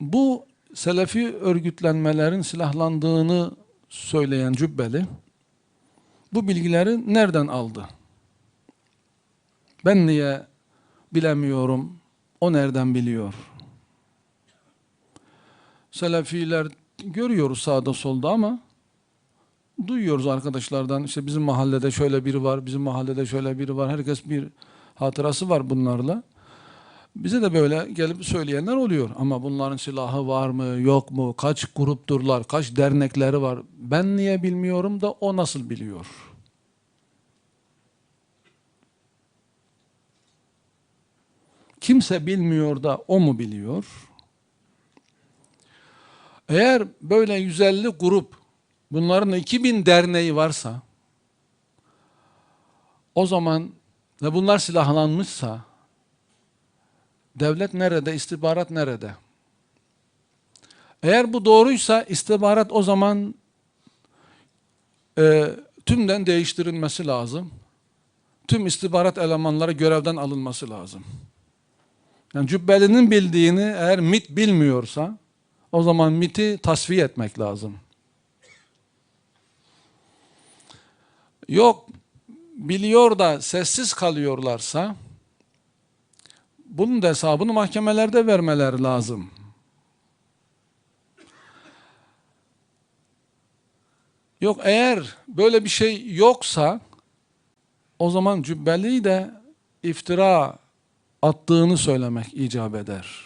bu Selefi örgütlenmelerin silahlandığını söyleyen Cübbeli bu bilgileri nereden aldı? Ben niye bilemiyorum? O nereden biliyor? Selefiler görüyoruz sağda solda ama duyuyoruz arkadaşlardan işte bizim mahallede şöyle biri var, bizim mahallede şöyle biri var. Herkes bir hatırası var bunlarla. Bize de böyle gelip söyleyenler oluyor. Ama bunların silahı var mı, yok mu, kaç grupturlar, kaç dernekleri var. Ben niye bilmiyorum da o nasıl biliyor? Kimse bilmiyor da o mu biliyor? Eğer böyle 150 grup, bunların 2000 derneği varsa, o zaman ve bunlar silahlanmışsa, devlet nerede, istihbarat nerede? Eğer bu doğruysa istihbarat o zaman e, tümden değiştirilmesi lazım. Tüm istihbarat elemanları görevden alınması lazım. Yani Cübbeli'nin bildiğini eğer MIT bilmiyorsa o zaman MIT'i tasfiye etmek lazım. Yok biliyor da sessiz kalıyorlarsa bunun da hesabını mahkemelerde vermeleri lazım. Yok eğer böyle bir şey yoksa o zaman Cübbeli de iftira attığını söylemek icap eder.